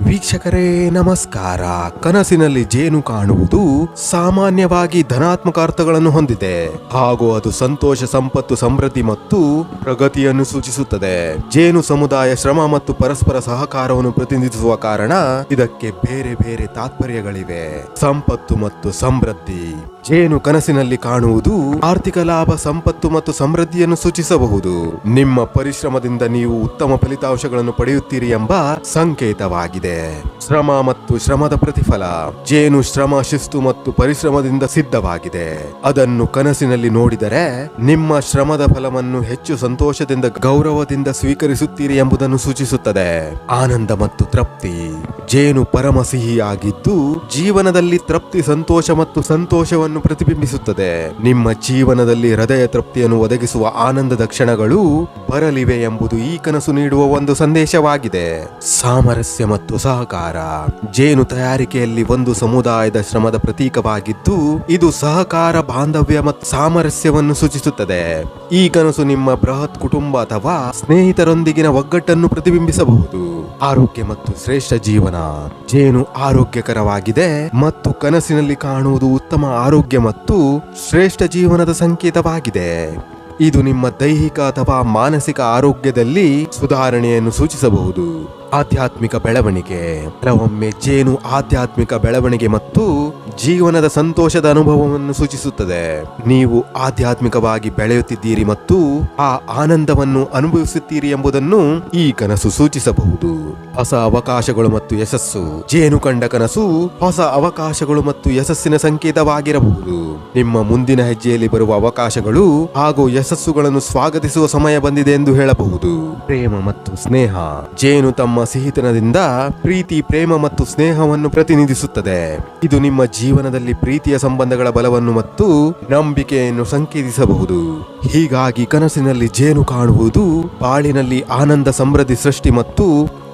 ವೀಕ್ಷಕರೇ, ನಮಸ್ಕಾರ. ಕನಸಿನಲ್ಲಿ ಜೇನು ಕಾಣುವುದು ಸಾಮಾನ್ಯವಾಗಿ ಧನಾತ್ಮಕ ಅರ್ಥಗಳನ್ನು ಹೊಂದಿದೆ. ಹಾಗೂ ಅದು ಸಂತೋಷ, ಸಂಪತ್ತು, ಸಮೃದ್ಧಿ ಮತ್ತು ಪ್ರಗತಿಯನ್ನು ಸೂಚಿಸುತ್ತದೆ. ಜೇನು ಸಮುದಾಯ ಶ್ರಮ ಮತ್ತು ಪರಸ್ಪರ ಸಹಕಾರವನ್ನು ಪ್ರತಿನಿಧಿಸುವ ಕಾರಣ ಇದಕ್ಕೆ ಬೇರೆ ಬೇರೆ ತಾತ್ಪರ್ಯಗಳಿವೆ. ಸಂಪತ್ತು ಮತ್ತು ಸಮೃದ್ಧಿ. ಜೇನು ಕನಸಿನಲ್ಲಿ ಕಾಣುವುದು ಆರ್ಥಿಕ ಲಾಭ, ಸಂಪತ್ತು ಮತ್ತು ಸಮೃದ್ಧಿಯನ್ನು ಸೂಚಿಸಬಹುದು. ನಿಮ್ಮ ಪರಿಶ್ರಮದಿಂದ ನೀವು ಉತ್ತಮ ಫಲಿತಾಂಶಗಳನ್ನು ಪಡೆಯುತ್ತೀರಿ ಎಂಬ ಸಂಕೇತವಾಗಿದೆ. ಶ್ರಮ ಮತ್ತು ಶ್ರಮದ ಪ್ರತಿಫಲ, ಜೇನು, ಶ್ರಮ, ಶಿಸ್ತು ಮತ್ತು ಪರಿಶ್ರಮದಿಂದ ಸಿದ್ಧವಾಗಿದೆ. ಅದನ್ನು ಕನಸಿನಲ್ಲಿ ನೋಡಿದರೆ ನಿಮ್ಮ ಶ್ರಮದ ಫಲವನ್ನು ಹೆಚ್ಚು ಸಂತೋಷದಿಂದ, ಗೌರವದಿಂದ ಸ್ವೀಕರಿಸುತ್ತೀರಿ ಎಂಬುದನ್ನು ಸೂಚಿಸುತ್ತದೆ. ಆನಂದ ಮತ್ತು ತೃಪ್ತಿ. ಜೇನು ಪರಮ ಸಿಹಿಯಾಗಿದ್ದು, ಜೀವನದಲ್ಲಿ ತೃಪ್ತಿ, ಸಂತೋಷ ಮತ್ತು ಸಂತೋಷವನ್ನು ಪ್ರತಿಬಿಂಬಿಸುತ್ತದೆ. ನಿಮ್ಮ ಜೀವನದಲ್ಲಿ ಹೃದಯ ತೃಪ್ತಿಯನ್ನು ಒದಗಿಸುವ ಆನಂದದ ಕ್ಷಣಗಳು ಬರಲಿವೆ ಎಂಬುದು ಈ ಕನಸು ನೀಡುವ ಒಂದು ಸಂದೇಶವಾಗಿದೆ. ಸಾಮರಸ್ಯ ಮತ್ತು ಸಹಕಾರ ಜೇನು ತಯಾರಿಕೆಯಲ್ಲಿ ಒಂದು ಸಮುದಾಯದ ಶ್ರಮದ ಪ್ರತೀಕವಾಗಿದ್ದು, ಇದು ಸಹಕಾರ, ಬಾಂಧವ್ಯ ಮತ್ತು ಸಾಮರಸ್ಯವನ್ನು ಸೂಚಿಸುತ್ತದೆ. ಈ ಕನಸು ನಿಮ್ಮ ಬೃಹತ್ ಕುಟುಂಬ ಅಥವಾ ಸ್ನೇಹಿತರೊಂದಿಗಿನ ಒಗ್ಗಟ್ಟನ್ನು ಪ್ರತಿಬಿಂಬಿಸಬಹುದು. ಆರೋಗ್ಯ ಮತ್ತು ಶ್ರೇಷ್ಠ ಜೀವನ. ಜೇನು ಆರೋಗ್ಯಕರವಾಗಿದೆ ಮತ್ತು ಕನಸಿನಲ್ಲಿ ಕಾಣುವುದು ಉತ್ತಮ ಆರೋಗ್ಯ ಮತ್ತು ಶ್ರೇಷ್ಠ ಜೀವನದ ಸಂಕೇತವಾಗಿದೆ. ಇದು ನಿಮ್ಮ ದೈಹಿಕ ಅಥವಾ ಮಾನಸಿಕ ಆರೋಗ್ಯದಲ್ಲಿ ಸುಧಾರಣೆಯನ್ನು ಸೂಚಿಸಬಹುದು. ಆಧ್ಯಾತ್ಮಿಕ ಬೆಳವಣಿಗೆ. ಕೆಲವೊಮ್ಮೆ ಜೇನು ಆಧ್ಯಾತ್ಮಿಕ ಬೆಳವಣಿಗೆ ಮತ್ತು ಜೀವನದ ಸಂತೋಷದ ಅನುಭವವನ್ನು ಸೂಚಿಸುತ್ತದೆ. ನೀವು ಆಧ್ಯಾತ್ಮಿಕವಾಗಿ ಬೆಳೆಯುತ್ತಿದ್ದೀರಿ ಮತ್ತು ಆ ಆನಂದವನ್ನು ಅನುಭವಿಸುತ್ತೀರಿ ಎಂಬುದನ್ನು ಈ ಕನಸು ಸೂಚಿಸಬಹುದು. ಹೊಸ ಅವಕಾಶಗಳು ಮತ್ತು ಯಶಸ್ಸು. ಜೇನು ಕಂಡ ಕನಸು ಹೊಸ ಅವಕಾಶಗಳು ಮತ್ತು ಯಶಸ್ಸಿನ ಸಂಕೇತವಾಗಿರಬಹುದು. ನಿಮ್ಮ ಮುಂದಿನ ಹೆಜ್ಜೆಯಲ್ಲಿ ಬರುವ ಅವಕಾಶಗಳು ಹಾಗೂ ಯಶಸ್ಸುಗಳನ್ನು ಸ್ವಾಗತಿಸುವ ಸಮಯ ಬಂದಿದೆ ಎಂದು ಹೇಳಬಹುದು. ಪ್ರೇಮ ಮತ್ತು ಸ್ನೇಹ. ಜೇನು ತಮ್ಮ ಸಿಹಿತನದಿಂದ ಪ್ರೀತಿ, ಪ್ರೇಮ ಮತ್ತು ಸ್ನೇಹವನ್ನು ಪ್ರತಿನಿಧಿಸುತ್ತದೆ. ಇದು ನಿಮ್ಮ ಜೀವನದಲ್ಲಿ ಪ್ರೀತಿಯ ಸಂಬಂಧಗಳ ಬಲವನ್ನು ಮತ್ತು ನಂಬಿಕೆಯನ್ನು ಸಂಕೇತಿಸಬಹುದು. ಹೀಗಾಗಿ ಕನಸಿನಲ್ಲಿ ಜೇನು ಕಾಣುವುದು, ಬಾಳಿನಲ್ಲಿ ಆನಂದ, ಸಮೃದ್ಧಿ, ಸೃಷ್ಟಿ ಮತ್ತು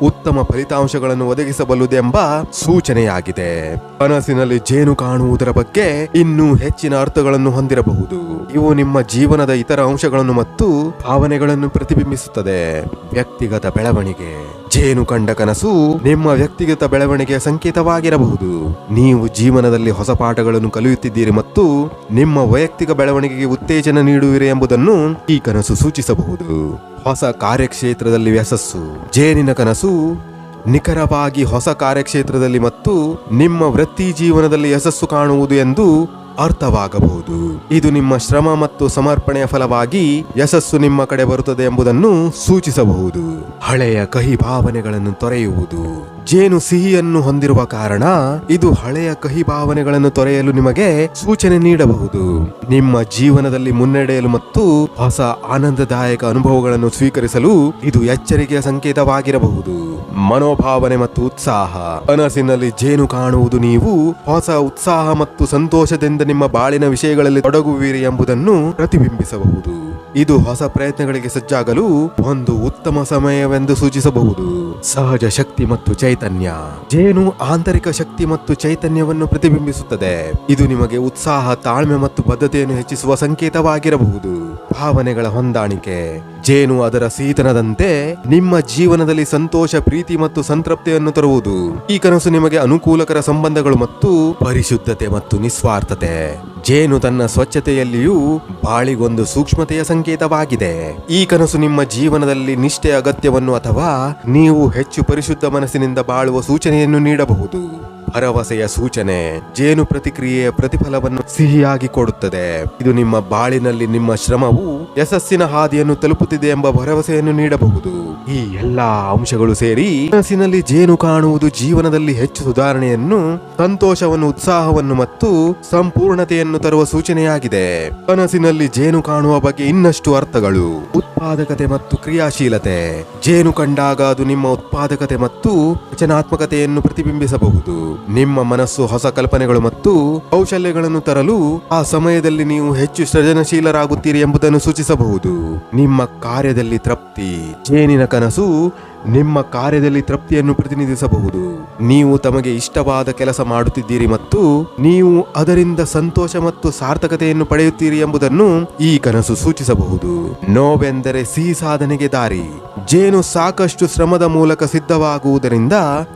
ಉತ್ತಮ ಫಲಿತಾಂಶಗಳನ್ನು ಒದಗಿಸಬಲ್ಲುದೆಂಬ ಸೂಚನೆಯಾಗಿದೆ. ಕನಸಿನಲ್ಲಿ ಜೇನು ಕಾಣುವುದರ ಬಗ್ಗೆ ಇನ್ನೂ ಹೆಚ್ಚಿನ ಅರ್ಥಗಳನ್ನು ಹೊಂದಿರಬಹುದು. ಇವು ನಿಮ್ಮ ಜೀವನದ ಇತರ ಅಂಶಗಳನ್ನು ಮತ್ತು ಭಾವನೆಗಳನ್ನು ಪ್ರತಿಬಿಂಬಿಸುತ್ತದೆ. ವ್ಯಕ್ತಿಗತ ಬೆಳವಣಿಗೆ. ಜೇನು ಕಂಡ ಕನಸು ನಿಮ್ಮ ವ್ಯಕ್ತಿಗತ ಬೆಳವಣಿಗೆಯ ಸಂಕೇತವಾಗಿರಬಹುದು. ನೀವು ಜೀವನದಲ್ಲಿ ಹೊಸ ಪಾಠಗಳನ್ನು ಕಲಿಯುತ್ತಿದ್ದೀರಿ ಮತ್ತು ನಿಮ್ಮ ವೈಯಕ್ತಿಕ ಬೆಳವಣಿಗೆಗೆ ಉತ್ತೇಜನ ನೀಡುವಿರಿ ಎಂಬುದನ್ನು ಈ ಕನಸು ಸೂಚಿಸಬಹುದು. ಹೊಸ ಕಾರ್ಯಕ್ಷೇತ್ರದಲ್ಲಿ ಯಶಸ್ಸು ಜೇನಿನ ಕನಸು ನಿಖರವಾಗಿ ಹೊಸ ಕಾರ್ಯಕ್ಷೇತ್ರದಲ್ಲಿ ಮತ್ತು ನಿಮ್ಮ ವೃತ್ತಿ ಜೀವನದಲ್ಲಿ ಯಶಸ್ಸು ಕಾಣುವುದು ಎಂದು ಅರ್ಥವಾಗಬಹುದು. ಇದು ನಿಮ್ಮ ಶ್ರಮ ಮತ್ತು ಸಮರ್ಪಣೆಯ ಫಲವಾಗಿ ಯಶಸ್ಸು ನಿಮ್ಮ ಕಡೆ ಬರುತ್ತದೆ ಎಂಬುದನ್ನು ಸೂಚಿಸಬಹುದು. ಹಳೆಯ ಕಹಿ ಭಾವನೆಗಳನ್ನು ತೊರೆಯುವುದು. ಜೇನು ಸಿಹಿಯನ್ನು ಹೊಂದಿರುವ ಕಾರಣ ಇದು ಹಳೆಯ ಕಹಿ ಭಾವನೆಗಳನ್ನು ತೊರೆಯಲು ನಿಮಗೆ ಸೂಚನೆ ನೀಡಬಹುದು. ನಿಮ್ಮ ಜೀವನದಲ್ಲಿ ಮುನ್ನಡೆಯಲು ಮತ್ತು ಹೊಸ ಆನಂದದಾಯಕ ಅನುಭವಗಳನ್ನು ಸ್ವೀಕರಿಸಲು ಇದು ಎಚ್ಚರಿಕೆಯ ಸಂಕೇತವಾಗಿರಬಹುದು. ಮನೋಭಾವನೆ ಮತ್ತು ಉತ್ಸಾಹ. ಕನಸಿನಲ್ಲಿ ಜೇನು ಕಾಣುವುದು ನೀವು ಹೊಸ ಉತ್ಸಾಹ ಮತ್ತು ಸಂತೋಷದಿಂದ ನಿಮ್ಮ ಬಾಳಿನ ವಿಷಯಗಳಲ್ಲಿ ತೊಡಗುವಿರಿ ಎಂಬುದನ್ನು ಪ್ರತಿಬಿಂಬಿಸಬಹುದು. ಇದು ಹೊಸ ಪ್ರಯತ್ನಗಳಿಗೆ ಸಜ್ಜಾಗಲು ಒಂದು ಉತ್ತಮ ಸಮಯವೆಂದು ಸೂಚಿಸಬಹುದು. ಸಹಜ ಶಕ್ತಿ ಮತ್ತು ಚೈತನ್ಯ. ಜೇನು ಆಂತರಿಕ ಶಕ್ತಿ ಮತ್ತು ಚೈತನ್ಯವನ್ನು ಪ್ರತಿಬಿಂಬಿಸುತ್ತದೆ. ಇದು ನಿಮಗೆ ಉತ್ಸಾಹ, ತಾಳ್ಮೆ ಮತ್ತು ಬದ್ಧತೆಯನ್ನು ಹೆಚ್ಚಿಸುವ ಸಂಕೇತವಾಗಿರಬಹುದು. ಭಾವನೆಗಳ ಹೊಂದಾಣಿಕೆ. ಜೇನು ಅದರ ಸೀತನದಂತೆ ನಿಮ್ಮ ಜೀವನದಲ್ಲಿ ಸಂತೋಷ, ಪ್ರೀತಿ ಮತ್ತು ಸಂತೃಪ್ತಿಯನ್ನು ತರುವುದು. ಈ ಕನಸು ನಿಮಗೆ ಅನುಕೂಲಕರ ಸಂಬಂಧಗಳು ಮತ್ತು ಪರಿಶುದ್ಧತೆ ಮತ್ತು ನಿಸ್ವಾರ್ಥತೆ. ಜೇನು ತನ್ನ ಸ್ವಚ್ಛತೆಯಲ್ಲಿಯೂ ಬಾಳಿಗೊಂದು ಸೂಕ್ಷ್ಮತೆಯ ಸಂಕೇತವಾಗಿದೆ. ಈ ಕನಸು ನಿಮ್ಮ ಜೀವನದಲ್ಲಿ ನಿಷ್ಠೆ ಅಗತ್ಯವನ್ನು ಅಥವಾ ನೀವು ಹೆಚ್ಚು ಪರಿಶುದ್ಧ ಮನಸ್ಸಿನಿಂದ ಬಾಳುವ ಸೂಚನೆಯನ್ನು ನೀಡಬಹುದು. ಭರವಸೆಯ ಸೂಚನೆ, ಜೇನು ಪ್ರತಿಕ್ರಿಯೆಯ ಪ್ರತಿಫಲವನ್ನು ಸಿಹಿಯಾಗಿ ಕೊಡುತ್ತದೆ. ಇದು ನಿಮ್ಮ ಬಾಳಿನಲ್ಲಿ ನಿಮ್ಮ ಶ್ರಮವು ಯಶಸ್ಸಿನ ಹಾದಿಯನ್ನು ತಲುಪುತ್ತಿದೆ ಎಂಬ ಭರವಸೆಯನ್ನು ನೀಡಬಹುದು. ಈ ಎಲ್ಲಾ ಅಂಶಗಳು ಸೇರಿ ಮನಸ್ಸಿನಲ್ಲಿ ಜೇನು ಕಾಣುವುದು ಜೀವನದಲ್ಲಿ ಹೆಚ್ಚು ಸುಧಾರಣೆಯನ್ನು, ಸಂತೋಷವನ್ನು, ಉತ್ಸಾಹವನ್ನು ಮತ್ತು ಸಂಪೂರ್ಣತೆಯನ್ನು ತರುವ ಸೂಚನೆಯಾಗಿದೆ. ಮನಸ್ಸಿನಲ್ಲಿ ಜೇನು ಕಾಣುವ ಬಗ್ಗೆ ಇನ್ನಷ್ಟು ಅರ್ಥಗಳು. ಉತ್ಪಾದಕತೆ ಮತ್ತು ಕ್ರಿಯಾಶೀಲತೆ. ಜೇನು ಕಂಡಾಗ ಅದು ನಿಮ್ಮ ಉತ್ಪಾದಕತೆ ಮತ್ತು ರಚನಾತ್ಮಕತೆಯನ್ನು ಪ್ರತಿಬಿಂಬಿಸಬಹುದು. ನಿಮ್ಮ ಮನಸ್ಸು ಹೊಸ ಕಲ್ಪನೆಗಳು ಮತ್ತು ಕೌಶಲ್ಯಗಳನ್ನು ತರಲು ಆ ಸಮಯದಲ್ಲಿ ನೀವು ಹೆಚ್ಚು ಸೃಜನಶೀಲರಾಗುತ್ತೀರಿ ಎಂಬುದನ್ನು ಸೂಚಿಸಬಹುದು. ನಿಮ್ಮ ಕಾರ್ಯದಲ್ಲಿ ತೃಪ್ತಿ. ಜೇನಿನ ಕನಸು ನಿಮ್ಮ ಕಾರ್ಯದಲ್ಲಿ ತೃಪ್ತಿಯನ್ನು ಪ್ರತಿನಿಧಿಸಬಹುದು. ನೀವು ತಮಗೆ ಇಷ್ಟವಾದ ಕೆಲಸ ಮಾಡುತ್ತಿದ್ದೀರಿ ಮತ್ತು ನೀವು ಅದರಿಂದ ಸಂತೋಷ ಮತ್ತು ಸಾರ್ಥಕತೆಯನ್ನು ಪಡೆಯುತ್ತೀರಿ ಎಂಬುದನ್ನು ಈ ಕನಸು ಸೂಚಿಸಬಹುದು. ನೋವೆಂದರೆ ಸಿಹಿ ಸಾಧನೆಗೆ ದಾರಿ. ಜೇನು ಸಾಕಷ್ಟು ಶ್ರಮದ ಮೂಲಕ ಸಿದ್ಧವಾಗುವುದರಿಂದ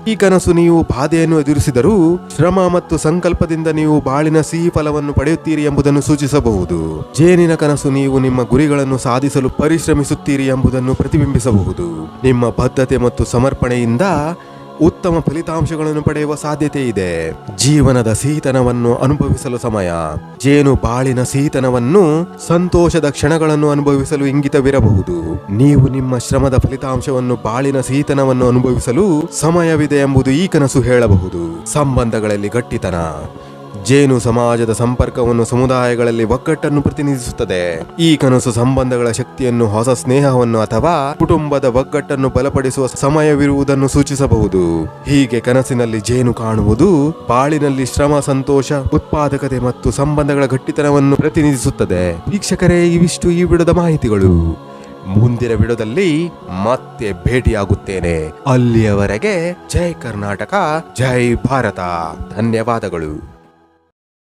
ಈ ಕನಸು ನೀವು ಬಾಧೆಯನ್ನು ಎದುರಿಸಿದರೂ ಶ್ರಮ ಮತ್ತು ಸಂಕಲ್ಪದಿಂದ ನೀವು ಬಾಳಿನ ಸಿಹಿ ಫಲವನ್ನು ಪಡೆಯುತ್ತೀರಿ ಎಂಬುದನ್ನು ಸೂಚಿಸಬಹುದು. ಜೇನಿನ ಕನಸು ನೀವು ನಿಮ್ಮ ಗುರಿಗಳನ್ನು ಸಾಧಿಸಲು ಪರಿಶ್ರಮಿಸುತ್ತೀರಿ ಎಂಬುದನ್ನು ಪ್ರತಿಬಿಂಬಿಸಬಹುದು. ನಿಮ್ಮ ಬದ್ಧತೆ ಮತ್ತು ಸಮರ್ಪಣೆಯಿಂದ ಉತ್ತಮ ಫಲಿತಾಂಶಗಳನ್ನು ಪಡೆಯುವ ಸಾಧ್ಯತೆ ಇದೆ ಜೀವನದ ಸೀತನವನ್ನು ಅನುಭವಿಸಲು ಸಮಯ. ಜೇನು ಬಾಳಿನ ಸೀತನವನ್ನು ಸಂತೋಷದ ಕ್ಷಣಗಳನ್ನು ಅನುಭವಿಸಲು ಇಂಗಿತವಿರಬಹುದು. ನೀವು ನಿಮ್ಮ ಶ್ರಮದ ಫಲಿತಾಂಶವನ್ನು ಬಾಳಿನ ಸೀತನವನ್ನು ಅನುಭವಿಸಲು ಸಮಯವಿದೆ ಎಂಬುದು ಈ ಕನಸು ಹೇಳಬಹುದು. ಸಂಬಂಧಗಳಲ್ಲಿ ಗಟ್ಟಿತನ ಜೇನು ಸಮಾಜದ ಸಂಪರ್ಕವನ್ನು ಸಮುದಾಯಗಳಲ್ಲಿ ಒಗ್ಗಟ್ಟನ್ನು ಪ್ರತಿನಿಧಿಸುತ್ತದೆ. ಈ ಕನಸು ಸಂಬಂಧಗಳ ಶಕ್ತಿಯನ್ನು ಹೊಸ ಸ್ನೇಹವನ್ನು ಅಥವಾ ಕುಟುಂಬದ ಒಗ್ಗಟ್ಟನ್ನು ಬಲಪಡಿಸುವ ಸಮಯವಿರುವುದನ್ನು ಸೂಚಿಸಬಹುದು. ಹೀಗೆ ಕನಸಿನಲ್ಲಿ ಜೇನು ಕಾಣುವುದು ಬಾಳಿನಲ್ಲಿ ಶ್ರಮ, ಸಂತೋಷ, ಉತ್ಪಾದಕತೆ ಮತ್ತು ಸಂಬಂಧಗಳ ಗಟ್ಟಿತನವನ್ನು ಪ್ರತಿನಿಧಿಸುತ್ತದೆ. ವೀಕ್ಷಕರೇ, ಇವಿಷ್ಟು ಈ ವಿಡದ ಮಾಹಿತಿಗಳು. ಮುಂದಿನ ಬಿಡದಲ್ಲಿ ಮತ್ತೆ ಭೇಟಿಯಾಗುತ್ತೇನೆ. ಅಲ್ಲಿಯವರೆಗೆ ಜೈ ಕರ್ನಾಟಕ, ಜೈ ಭಾರತ. ಧನ್ಯವಾದಗಳು.